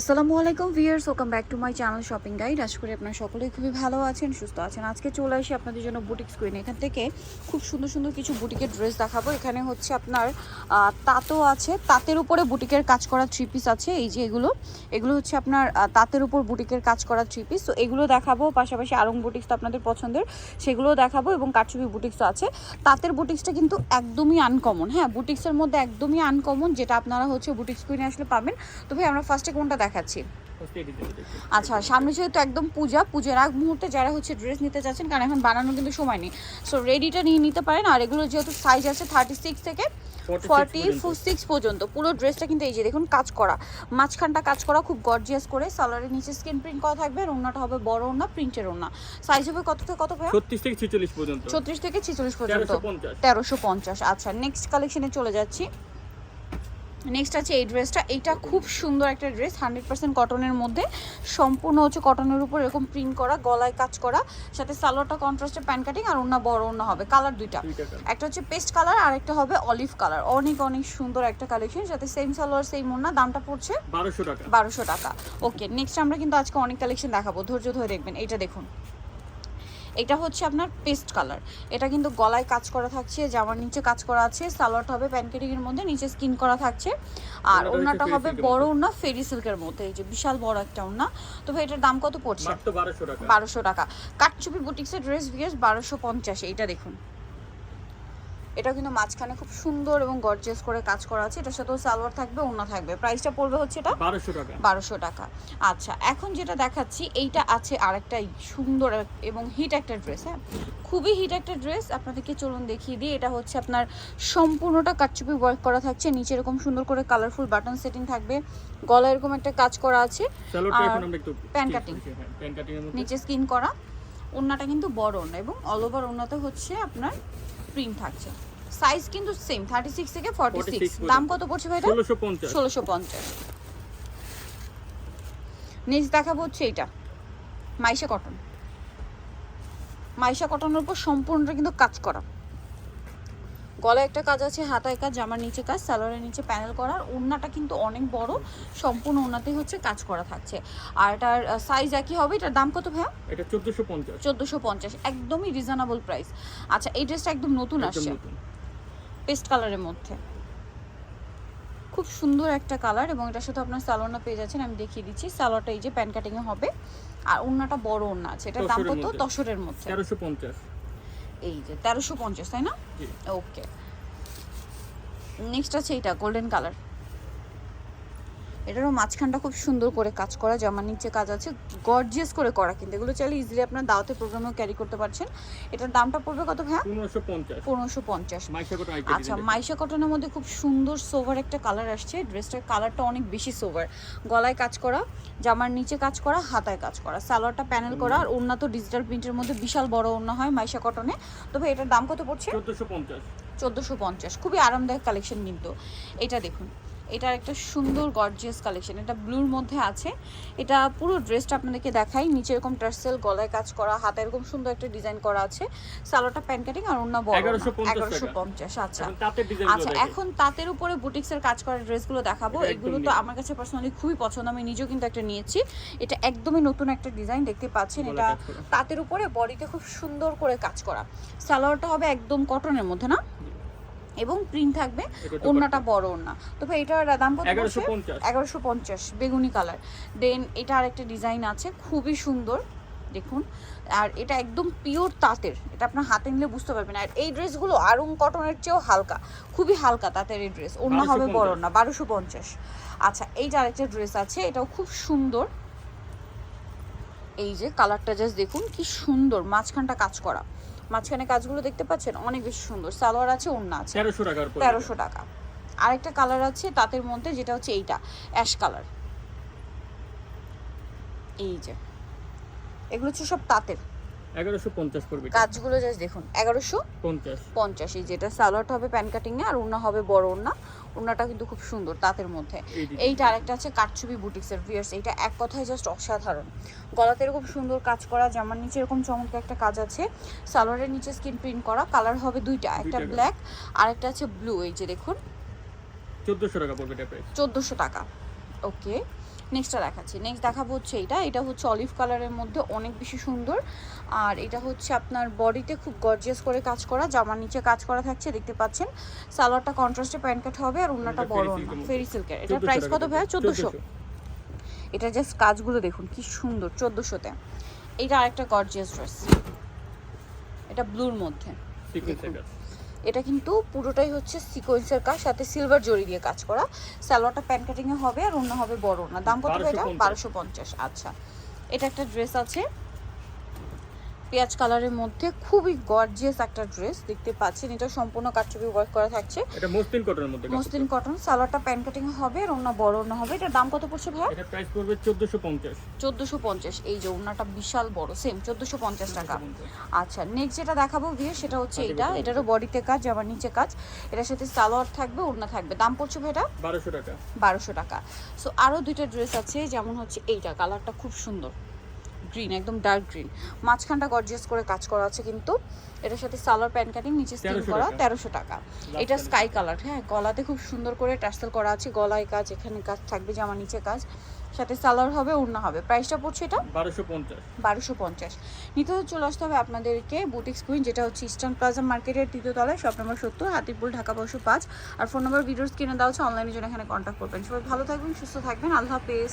আসসালামু আলাইকুম viewers welcome back to my channel shopping guide. আশা করি আপনারা সকলেই খুবই ভালো আছেন, সুস্থ আছেন। আজকে চলে আসি আপনাদের জন্য বুটিক স্ক্রিন এখান থেকে খুব সুন্দর সুন্দর কিছু বুটিকের ড্রেস দেখাবো। এখানে হচ্ছে আপনার তাঁতও আছে। তাঁতের উপরে বুটিকের কাজ করা থ্রি পিস আছে, এই যে এগুলো। এগুলো হচ্ছে আপনার তাঁতের উপর বুটিকের কাজ করা থ্রি পিস তো এগুলো দেখাবো, পাশাপাশি আরং বুটিক্স তো আপনাদের পছন্দের, সেগুলোও দেখাবো এবং কারচুপি বুটিক্সও আছে। তাঁতের বুটিক্সটা কিন্তু একদমই আনকমন হ্যাঁ বুটিক্সের মধ্যে একদমই আনকমন যেটা আপনারা হচ্ছে বুটিক স্ক্রিনে আসলে পাবেন। তো ভাই, আমরা ফার্স্টে কোনটা দেখাচ্ছি। আচ্ছা সামনে যেহেতু একদম পূজা পূজার আগ মুহূর্তে যারা হচ্ছে ড্রেস নিতে চাচ্ছেন কারণ এখন বানানোর কিন্তু সময় নেই। সো রেডিটা নিয়ে নিতে পারেন আর এগুলো যেহেতু সাইজ আছে থার্টি সিক্স থেকে ফর্টি সিক্স পর্যন্ত। পুরো ড্রেসটা কিন্তু এই যে দেখুন কাজ করা। মাঝখানটা কাজ করা খুব গর্জিয়াস করে। সালোয়ারের নিচে স্ক্রিন প্রিন্ট করা থাকবে আর ওনাটা হবে বড় ওনা প্রিন্টের ওনা সাইজ হবে কত থেকে কত ভাইয়া? ছত্রিশ থেকে ছেচল্লিশ পর্যন্ত। ছত্রিশ থেকে ছেচল্লিশ পর্যন্ত। তেরোশো পঞ্চাশ। তেরোশো পঞ্চাশ। আচ্ছা নেক্সট কালেকশনে চলে যাচ্ছি। নেক্সট আছে এই ড্রেসটা এইটা খুব সুন্দর একটা ড্রেস হান্ড্রেড পার্সেন্ট কটনের মধ্যে। সম্পূর্ণ হচ্ছে কটনের উপর এরকম প্রিন্ট করা গলায় কাজ করা। সাথে সালোয়ারটা কন্ট্রাস্টে প্যান্ট কাটিং আর অন্য বড় অন্য হবে। কালার দুইটা। একটা হচ্ছে পেস্ট কালার আর একটা হবে অলিভ কালার অনেক অনেক সুন্দর একটা কালেকশন সাথে সেম সালোয়ার সেম ওনা দামটা পড়ছে বারোশো টাকা। বারোশো টাকা। ওকে নেক্সট আমরা কিন্তু আজকে অনেক কালেকশন দেখাবো। ধৈর্য ধরে দেখবেন। এইটা দেখুন। এটা হচ্ছে আপনার পেস্ট কালার। এটা কিন্তু গলায় কাজ করা থাকছে জামার নিচে কাজ করা আছে সালোয়ারটা হবে প্যানকেটিংয়ের মধ্যে নিচে স্কিন করা থাকছে। আর ওনাটা হবে বড় ওনা ফেরি সিল্কের মধ্যে। এই যে বিশাল বড় একটা ওনা তো ভাই এটার দাম কত পড়ছে? মাত্র বারোশো টাকা। বারোশো টাকা। কাটচুপি বুটিক্সের ড্রেস ভিয়ার্স বারোশো পঞ্চাশ। এইটা দেখুন। এটা কিন্তু মাঝখানে খুব সুন্দর এবং গর্জিয়াস করে কাজ করা আছে। এটার সাথেও সালোয়ার থাকবে ওনা থাকবে। প্রাইসটা পড়বে হচ্ছে এটা বারোশো টাকা। বারোশো টাকা। আচ্ছা এখন যেটা দেখাচ্ছি এইটা আছে আরেকটা সুন্দর এবং হিট একটা ড্রেস হ্যাঁ? খুবই হিট একটা ড্রেস আপনাদেরকে চলুন দেখিয়ে দিই। এটা হচ্ছে আপনার সম্পূর্ণটা কাটচুপি ওয়ার্ক করা থাকছে। নিচে এরকম সুন্দর করে কালারফুল বাটন সেটিং থাকবে। গলা এরকম একটা কাজ করা আছে। আর আমরা একটু প্যান কাটিং। হ্যাঁ প্যান কাটিং এর মধ্যে। নিচে স্কিন করা। ওড়নাটা কিন্তু বড় ওড়না এবং অল ওভার ওড়নাতে হচ্ছে আপনার প্রিন্ট থাকছে। সাইজ কিন্তু সেম থার্টি সিক্স থেকে ফর্টি 46 সিক্স দাম কত পড়ছে ভাই এটা ষোলোশো পঞ্চাশ। ষোলোশো পঞ্চাশ। নেক্সট দেখাবো হচ্ছে এটা মাইশা কটন। মাইশা কটনের উপর সম্পূর্ণটা কিন্তু কাজ করা। গলায় একটা কাজ আছে হাতায় কাজ জামার নিচে কাজ সালোয়ারের নিচে প্যানেল করার ওড়নাটা কিন্তু অনেক বড় সম্পূর্ণ ওড়নাতেই হচ্ছে কাজ করা থাকছে। আর এটার সাইজ একই হবে? এটার দাম কত ভাইয়া? এটা চোদ্দশো পঞ্চাশ। চোদ্দোশো পঞ্চাশ একদমই রিজনেবল প্রাইস আচ্ছা এই ড্রেসটা একদম নতুন আসছে। পেস্ট কালারের মধ্যে। খুব সুন্দর একটা কালার এবং এটার সাথে আপনার সালোয়ারটা পেয়ে যাচ্ছেন আমি দেখিয়ে দিচ্ছি। সালোয়ারটা এই যে প্যান কাটিং এ হবে। আর ওড়নাটা বড় ওড়না আছে। এটার দাম কত। দশরের মধ্যে। তেরোশো পঞ্চাশ। এই যে তেরোশো পঞ্চাশ তাই না? ওকে নেক্সট আছে এটা গোল্ডেন কালার এটারও মাঝখানটা খুব সুন্দর করে কাজ করা জামার নিচে কাজ আছে গর্জিয়াস করে করা কিন্তু। এগুলো চাইলে ইজিলি আপনার দাওয়াতে প্রোগ্রামেও ক্যারি করতে পারছেন। এটার দামটা পড়বে কত ভাইয়া? পনেরোশো পঞ্চাশ। আচ্ছা মাইশা কটনের মধ্যে খুব সুন্দর সোভার একটা কালার আসছে। ড্রেসটার কালারটা অনেক বেশি সোভার গলায় কাজ করা জামার নিচে কাজ করা হাতায় কাজ করা। সালোয়ারটা প্যানেল করা আর ওড়না তো ডিজিটাল প্রিন্টের মধ্যে বিশাল বড় ওড়না হয় মাইশা কটনে তবে এটার দাম কত পড়ছে? চোদ্দোশো পঞ্চাশ। খুবই আরামদায়ক কালেকশন কিন্তু। এটা দেখুন। এটার একটা সুন্দর গর্জিয়াস কালেকশন এটা ব্লুর মধ্যে আছে। এটা পুরো ড্রেসটা আপনাদেরকে দেখাই। নিচে এরকম টার্সেল গলায় কাজ করা হাতে এরকম সুন্দর একটা ডিজাইন করা আছে। সালোয়ারটা প্যান কাটিং আর অন্য বড় 1150 এগারোশো পঞ্চাশ আচ্ছা। এখন তাঁতের আচ্ছা এখন তাঁতের উপরে বুটিক্সের কাজ করা ড্রেসগুলো দেখাবো। এগুলো তো আমার কাছে পার্সোনালি খুবই পছন্দ। আমি নিজেও কিন্তু একটা নিয়েছি। এটা একদমই নতুন একটা ডিজাইন দেখতে পাচ্ছেন। এটা তাঁতের উপরে বডিতে খুব সুন্দর করে কাজ করা। সালোয়ারটা হবে একদম কটনের মধ্যে না? এবং প্রিন্ট থাকবে ওড়নাটা বড় ওড়না। তো ভাই এটার দাম কত এগারোশো পঞ্চাশ। বেগুনি কালার। দেন এটা আরেকটা ডিজাইন আছে খুবই সুন্দর দেখুন। আর এটা একদম পিওর তাঁতের এটা আপনার হাতে নিলে বুঝতে পারবেন। আর এই ড্রেসগুলো আরং কটনের চেয়েও হালকা খুবই হালকা তাঁতের এই ড্রেস ওড়না হবে বড় 1250 না বারোশো পঞ্চাশ। আচ্ছা এইটা আরেকটা ড্রেস আছে এটাও খুব সুন্দর। এই যে কালারটা জাস্ট দেখুন কি সুন্দর মাঝখানটা কাজ করা। মাঝখানে কাজগুলো দেখতে পাচ্ছেন অনেক বেশি সুন্দর। সালোয়ার আছে ওড়না আছে। তেরোশো পর তেরোশো টাকা। আরেকটা কালার আছে তাঁতের মধ্যে যেটা হচ্ছে এইটা অ্যাশ কালার। এই যে। এগুলো হচ্ছে সব তাঁতের। এগারোশো পঞ্চাশ পড়বে। কাজগুলো জাস্ট দেখুন এগারোশো পঞ্চাশ। পঞ্চাশ। এই যেটা সালোয়ারটা হবে প্যান কাটিংয়ে আর ওড়না হবে বড় ওড়না। ওড়নাটা কিন্তু খুব সুন্দর তাঁতের মধ্যে। এইটা আরেকটা আছে কাটছুবি বুটিক্সের ভিয়ার্স এইটা এক কথায় জাস্ট অসাধারণ। গলাতে এরকম সুন্দর কাজ করা জামার নিচে এরকম চমৎকার একটা কাজ আছে। সালোয়ারের নিচে স্কিন প্রিন্ট করা কালার হবে দুইটা একটা ব্ল্যাক আর একটা আছে ব্লু এই যে দেখুন। চোদ্দোশো টাকা পড়বে চোদ্দোশো টাকা। ওকে নেক্সটটা দেখাচ্ছি। নেক্সট দেখাবো হচ্ছে এটা এটা হচ্ছে অলিভ কালারের মধ্যে অনেক বেশি সুন্দর। আর এটা হচ্ছে আপনার বডিতে খুব গর্জিয়াস করে কাজ করা। জামার নিচে কাজ করা থাকছে দেখতে পাচ্ছেন। সালোয়ারটা কন্ট্রাস্টে প্যান্ট কাট হবে আর ওনাটা বড় না। ফেরি সিল্কের এটার 1400 প্রাইস কত ভাইয়া? চোদ্দোশো। এটা জাস্ট কাজগুলো দেখুন কি সুন্দর। চোদ্দোশোতে। এটা আরেকটা গর্জিয়াস ড্রেস এটা ব্লুর মধ্যে। এটা কিন্তু পুরোটাই হচ্ছে সিকোয়েন্সের কাজ সাথে সিলভার জড়ি দিয়ে কাজ করা। সালোয়ারটা প্যান কাটিংয়ে এ হবে আর অন্য হবে বড় না দাম কত এটা 1250 বারোশো পঞ্চাশ। আচ্ছা। এটা একটা ড্রেস আছে। পেঁয়াজ কালারের মধ্যে খুবই গর্জিয়াস একটা ড্রেস দেখতে পাচ্ছেন। এটা সম্পূর্ণ কাটচুপি ওয়ার্ক করা থাকছে। এটা মসলিন কটনের মধ্যে মসলিন কটন সালোয়ারটা প্যান কাটিং হবে আর অন্য বড় না হবে। এটার দাম কত পড়ছে ভাই এটা প্রাইস পড়বে চোদ্দোশো পঞ্চাশ। চোদ্দোশো পঞ্চাশ। এই যে ওনাটা বিশাল বড় সেম চোদ্দোশো পঞ্চাশ টাকা। আচ্ছা নেক্সট যেটা দেখাবো ভিয়ে সেটা হচ্ছে এটা। এটারও বডিতে কাজ আবার নিচে কাজ। এটার সাথে সালোয়ার থাকবে ওড়না থাকবে। দাম পড়ছে ভাই এটা? বারোশো টাকা। বারোশো টাকা। সো আরও দুইটা ড্রেস আছে যেমন হচ্ছে এইটা। কালারটা খুব সুন্দর। গ্রিন একদম ডার্ক গ্রিন মাঝখানটা গর্জিয়াস করে কাজ করা আছে কিন্তু। এটার সাথে সালোয়ার প্যান্ট কাটিং নিচে স্টিল করা তেরোশো টাকা। এটা স্কাই কালার হ্যাঁ গলাতে খুব সুন্দর করে টার্সেল করা আছে গলায় কাজ এখানে কাজ থাকবে জামা নিচে কাজ। সাথে সালোয়ার হবে ওড়না হবে। প্রাইসটা পড়ছে এটা? বারোশো পঞ্চাশ। বারোশো পঞ্চাশ। নিতে চলে আসতে হবে আপনাদেরকে বুটিক্স কুইন যেটা হচ্ছে ইস্টার্ন প্লাজা মার্কেটের তৃতীয় তলায় শপ নম্বর সত্তর হাতিপুল ঢাকা বসু পাঁচ। আর ফোন নম্বর ভিডিওস কিনে দেওয়া হচ্ছে অনলাইনের জন্য এখানে কন্ট্যাক্ট করবেন। সবাই ভালো থাকবেন সুস্থ থাকবেন। আল্লাহ হাফেজ।